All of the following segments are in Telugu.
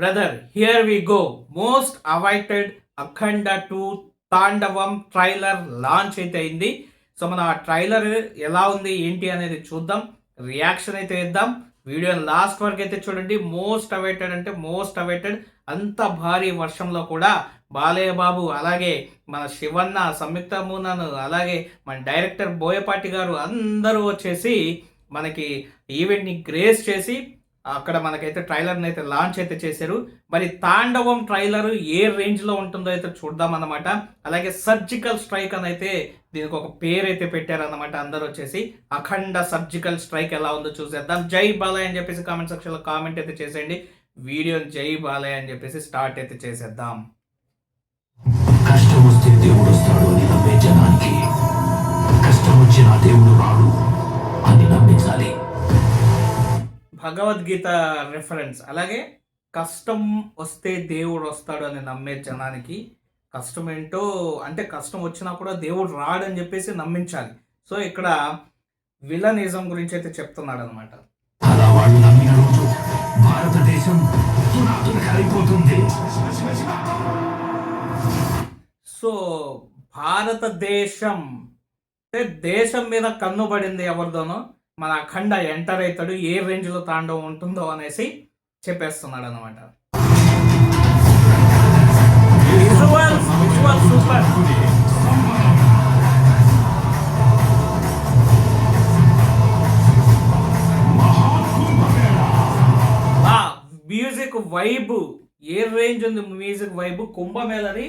Brother here we go most awaited Akhanda two Thandavam trailer launch అయితే అయింది. సో మన ఆ ట్రైలర్ ఎలా ఉంది ఏంటి అనేది చూద్దాం. రియాక్షన్ అయితే ఇద్దాం. వీడియో లాస్ట్ వరకు అయితే చూడండి. మోస్ట్ అవైటెడ్ అంటే మోస్ట్ అవైటెడ్ అంత భారీ వర్షంలో కూడా బాలయ్య బాబు అలాగే మన శివన్న సంయుక్త మూనన్ అలాగే మన డైరెక్టర్ బోయపాటి గారు అందరూ వచ్చేసి మనకి ఈవెంట్ని గ్రేస్ చేసి అక్కడ మనకైతే ట్రైలర్ని అయితే లాంచ్ అయితే చేశారు. మరి తాండవం ట్రైలర్ ఏ రేంజ్లో ఉంటుందో అయితే చూద్దాం అన్నమాట. అలాగే సర్జికల్ స్ట్రైక్ అని అయితే దీనికి ఒక పేరు అయితే పెట్టారన్నమాట అందరూ వచ్చేసి. అఖండ సర్జికల్ స్ట్రైక్ ఎలా ఉందో చూసేద్దాం. జై బాలయ్య అని చెప్పేసి కామెంట్ సెక్షన్లో కామెంట్ అయితే చేసేయండి. వీడియో జై బాలయ్య అని చెప్పేసి స్టార్ట్ అయితే చేసేద్దాం. కష్టం వస్తే దేవుడు వస్తాడు అని నమ్మే జనానికి. కష్టం వచ్చిన దేవుడు రాడు అని నమ్మించాలి. భగవద్గీత రెఫరెన్స్ అలాగే కష్టం వస్తే దేవుడు వస్తాడు అని నమ్మే జనానికి కష్టం ఏంటో అంటే కష్టం వచ్చినా కూడా దేవుడు రాడని చెప్పేసి నమ్మించాలి. సో ఇక్కడ విలనిజం గురించి అయితే చెప్తున్నాడు అనమాట అలా వాళ్ళు నమ్మిన రోజు భారతదేశం పునాదులకైపోతుంది సో భారతదేశం అంటే దేశం మీద కన్నుబడింది ఎవరిదోనో మన అఖండ ఎంటర్ అవుతాడు ఏ రేంజ్లో తాండవం ఉంటుందో అనేసి చెప్పేస్తున్నాడు అనమాట visuals visual super music vibe ఏ రేంజ్ ఉంది మ్యూజిక్ వైబ్ కుంభమేళని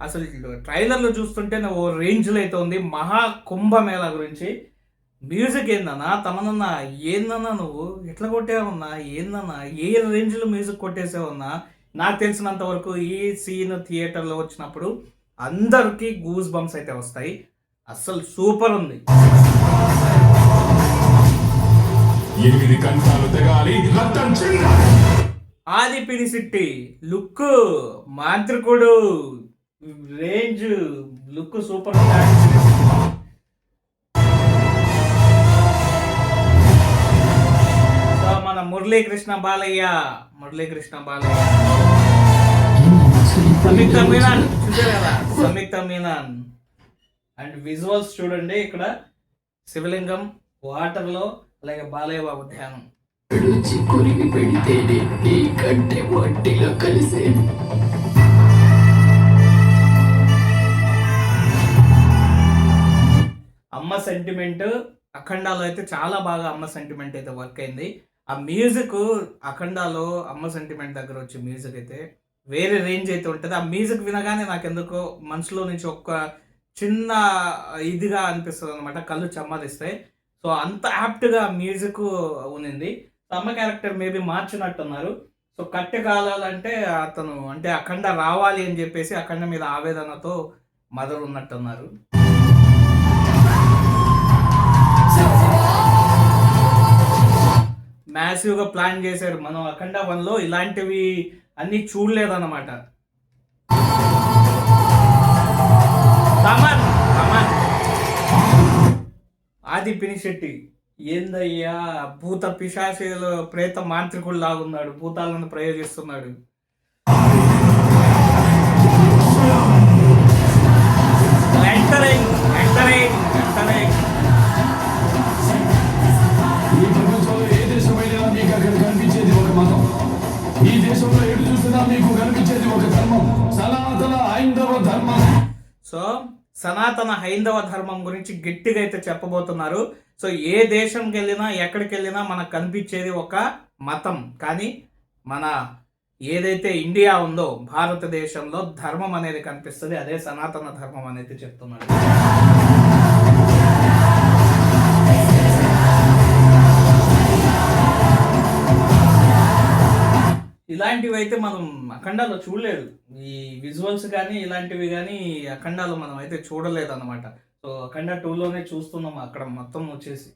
అసలు ట్రైలర్లో చూస్తుంటే ఓ రేంజ్లో అయితే ఉంది. మహా కుంభమేళ గురించి మ్యూజిక్ ఏందన్నా? తమనన్నా ఏందన్నా నువ్వు? ఎట్లా కొట్టేవన్నా? ఏందన్నా? ఏ రేంజ్లో మ్యూజిక్ కొట్టేసావన్నా? నాకు తెలిసినంత వరకు ఈ సీన్ థియేటర్లో వచ్చినప్పుడు అందరికీ గూస్ బంప్స్ అయితే వస్తాయి. అస్సలు సూపర్ ఉంది. ఎనిమిది తెగాలి చెందాలి ఆది పిడిసిట్టి లుక్ మాంత్రికుడు రేంజ్ లుక్ సూపర్ ఉంది. మురళీకృష్ణ బాలయ్య మురళీకృష్ణ బాలయ్య. సంయుక్త మీనాన్. చూసారు కదా? సంయుక్త మీనాన్. అండ్ విజువల్స్ చూడండి ఇక్కడ శివలింగం వాటర్లో అలాగే బాలయ్య బాబు ధ్యానం. కొరిగి పెడితేనే నీ కంటే మట్టిలో కలిసేది అమ్మ సెంటిమెంట్ అఖండాలో అయితే చాలా బాగా అమ్మ సెంటిమెంట్ అయితే వర్క్ అయింది. ఆ మ్యూజిక్ అఖండాలో అమ్మ సెంటిమెంట్ దగ్గర వచ్చే మ్యూజిక్ అయితే వేరే రేంజ్ అయితే ఉంటుంది. ఆ మ్యూజిక్ వినగానే నాకు ఎందుకో మనసులో నుంచి ఒక్క చిన్న ఇదిగా అనిపిస్తుంది అనమాట కళ్ళు చెమ్మదిస్తాయి. సో అంత యాప్ట్గా మ్యూజిక్ ఉన్నింది. అమ్మ క్యారెక్టర్ మేబీ మార్చినట్టున్నారు. సో కట్టె కాలాలంటే అతను అంటే అఖండ రావాలి అని చెప్పేసి అఖండ మీద ఆవేదనతో మదర్ ఉన్నట్టున్నారు మ్యాసివ్గా ప్లాన్ చేశారు మనం అఖండ వన్లో ఇలాంటివి అన్ని చూడలేదన్నమాట. తమన్ తమన్ ఆది పినిశెట్టి ఏందయ్యా భూత పిశాచీలు ప్రేత మాంత్రికుడు లాగున్నాడు భూతాలను ప్రయోగిస్తున్నాడు. ఎంటరింగ్ ఎంటరింగ్ ఎంటరింగ్ ఎటు చూసినా మీకు కనిపించేది ఒక ధర్మం సనాతన హైందవ ధర్మం సో సనాతన హైందవ ధర్మం గురించి గట్టిగా అయితే చెప్పబోతున్నారు. సో ఏ దేశంకి వెళ్ళినా ఎక్కడికి వెళ్ళినా మనకు కనిపించేది ఒక మతం. కానీ మన ఏదైతే ఇండియా ఉందో భారతదేశంలో ధర్మం అనేది కనిపిస్తుంది. అదే సనాతన ధర్మం అనేది చెప్తున్నాడు. ఇలాంటివి అయితే మనం అఖండాలో చూడలేదు. ఈ విజువల్స్ కానీ ఇలాంటివి కానీ అఖండాలో మనం అయితే చూడలేదు అనమాట సో అఖండ టూలోనే చూస్తున్నాం అక్కడ మొత్తం వచ్చేసి.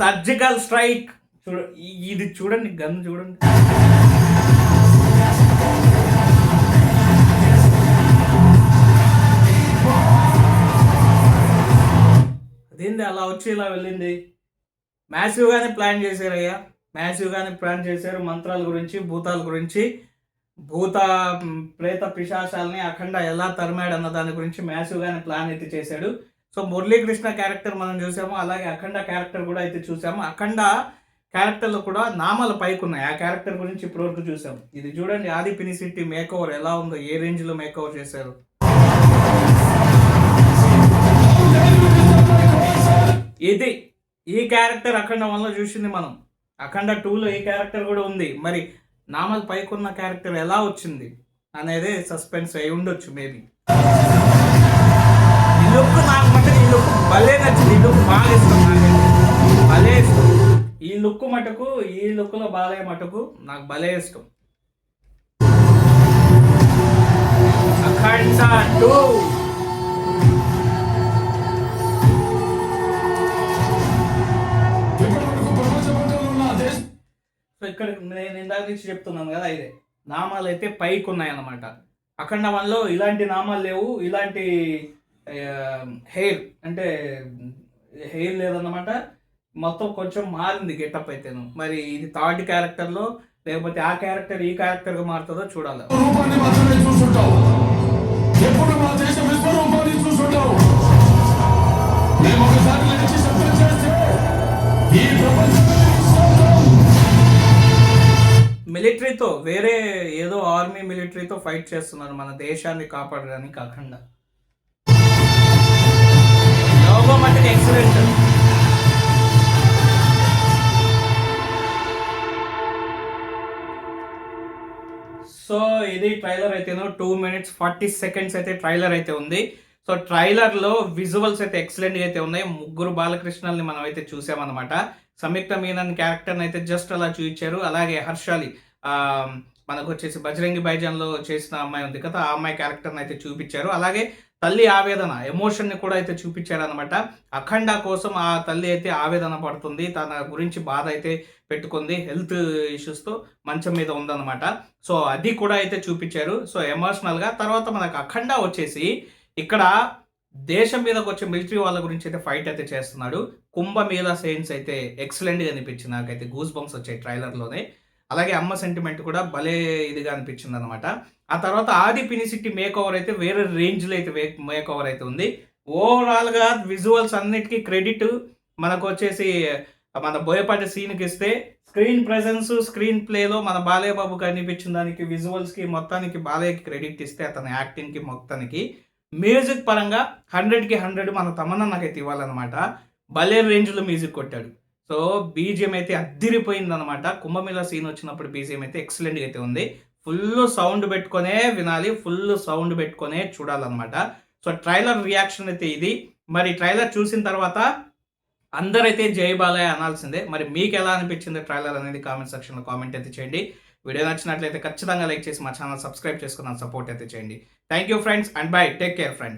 Surgical strike. చూడ ఇది చూడండి గన్ చూడండి. అలా వచ్చి ఇలా వెళ్ళింది. మ్యాసివ్గానే ప్లాన్ చేశారయ్యా. మ్యాసివ్గానే ప్లాన్ చేశారు మంత్రాల గురించి భూతాల గురించి. భూత ప్రేత పిశాచాలని అఖండ ఎలా తరిమాడు అన్న దాని గురించి మ్యాసివ్గానే ప్లాన్ అయితే చేశాడు. సో మురళీకృష్ణ క్యారెక్టర్ మనం చూసాము అలాగే అఖండ క్యారెక్టర్ కూడా అయితే చూసాము. అఖండ క్యారెక్టర్లు కూడా నామాల పైకి ఉన్నాయి. ఆ క్యారెక్టర్ గురించి ఇప్పటివరకు చూసాం ఇది చూడండి ఆది పినిసిట్టి మేకోవర్ ఎలా ఉందో ఏ రేంజ్లో మేకోవర్ చేశారు? ఇది ఈ క్యారెక్టర్ అఖండ వన్లో చూసింది మనం. అఖండ టూలో ఈ క్యారెక్టర్ కూడా ఉంది. మరి నామల్ పైకున్న క్యారెక్టర్ ఎలా వచ్చింది అనేది సస్పెన్స్ అయి ఉండొచ్చు మేబీ. ఈ లుక్ నాకు మటుకు ఈ లుక్ భలే నచ్చింది. ఈ లుక్ బాగా ఇష్టం నాకు. భలే ఇష్టం. ఈ లుక్ మటుకు ఈ లుక్లో బాలయ్య మటుకు నాకు భలే ఇష్టం. అఖండ టూ. ఇక్కడ నేను ఇందాక నుంచి చెప్తున్నాను కదా ఇదే. నామాలు అయితే పైకి ఉన్నాయన్నమాట అఖండ వన్లో ఇలాంటి నామాలు లేవు ఇలాంటి హెయిర్ అంటే హెయిర్ లేదన్నమాట. మొత్తం కొంచెం మారింది గెటప్ అయితేను. మరి ఇది థర్డ్ క్యారెక్టర్లో లేకపోతే ఆ క్యారెక్టర్ ఈ క్యారెక్టర్గా మారుతుందో చూడాలి. మిలిటరీతో వేరే ఏదో ఆర్మీ మిలిటరీతో ఫైట్ చేస్తున్నారు మన దేశాన్ని కాపాడడానికి కాకుండా. లోగో మట్టుకు ఎక్సలెంట్. సో ఇది ట్రైలర్ అయితేనో టూ మినిట్స్ ఫార్టీ సెకండ్స్ అయితే ట్రైలర్ అయితే ఉంది. సో ట్రైలర్లో విజువల్స్ అయితే ఎక్సలెంట్ అయితే ఉన్నాయి. ముగ్గురు బాలకృష్ణల్ని మనం అయితే చూసామన్నమాట. సంయుక్త మీనన్ క్యారెక్టర్ని అయితే జస్ట్ అలా చూపించారు అలాగే హర్షాలి మనకు వచ్చేసి బజరంగి బైజాన్లో చేసిన అమ్మాయి ఉంది కదా ఆ అమ్మాయి క్యారెక్టర్ని అయితే చూపించారు. అలాగే తల్లి ఆవేదన ఎమోషన్ని కూడా అయితే చూపించారు అనమాట అఖండ కోసం ఆ తల్లి అయితే ఆవేదన పడుతుంది తన గురించి బాధ అయితే పెట్టుకుంది హెల్త్ ఇష్యూస్తో మంచం మీద ఉందన్నమాట. సో అది కూడా అయితే చూపించారు. సో ఎమోషనల్గా తర్వాత మనకు అఖండ వచ్చేసి ఇక్కడ దేశం మీదకి వచ్చే మిలిటరీ వాళ్ళ గురించి అయితే ఫైట్ అయితే చేస్తున్నాడు. కుంభమేళ సైన్స్ అయితే ఎక్సలెంట్గా అనిపించింది నాకైతే. గూస్ బంప్స్ వచ్చాయి ట్రైలర్లోనే. అలాగే అమ్మ సెంటిమెంట్ కూడా భలే ఇదిగా అనిపించింది అనమాట ఆ తర్వాత ఆది పినిసిటీ మేక్ ఓవర్ అయితే వేరే రేంజ్లో అయితే మేక్ ఓవర్ అయితే ఉంది. ఓవరాల్గా విజువల్స్ అన్నిటికీ క్రెడిట్ మనకు వచ్చేసి మన బోయపాటి సీన్కి ఇస్తే స్క్రీన్ ప్రెజెన్స్ స్క్రీన్ ప్లేలో మన బాలయ్య బాబు కనిపించిన దానికి విజువల్స్కి మొత్తానికి బాలయ్యకి క్రెడిట్ ఇస్తే అతని యాక్టింగ్కి మొత్తానికి మ్యూజిక్ పరంగా హండ్రెడ్కి హండ్రెడ్ మన తమన్నా నాకైతే ఇవ్వాలన్నమాట. భలే రేంజ్లో మ్యూజిక్ కొట్టాడు. సో బీజిఎం అయితే అద్దిరిపోయింది అనమాట కుంభమేళ సీన్ వచ్చినప్పుడు బీజిఎం అయితే ఎక్సలెంట్గా అయితే ఉంది. ఫుల్ సౌండ్ పెట్టుకొనే వినాలి ఫుల్ సౌండ్ పెట్టుకొనే చూడాలన్నమాట. సో ట్రైలర్ రియాక్షన్ అయితే ఇది. మరి ట్రైలర్ చూసిన తర్వాత అందరైతే జై బాలయ్య అనాల్సిందే. మరి మీకు ఎలా అనిపించింది ట్రైలర్ అనేది కామెంట్ సెక్షన్లో కామెంట్ అయితే చేయండి. వీడియో నచ్చినట్లయితే ఖచ్చితంగా లైక్ చేసి మా ఛానల్ సబ్స్క్రైబ్ చేసుకున్న సపోర్ట్ అయితే చేయండి. Thank you friends and bye take care friends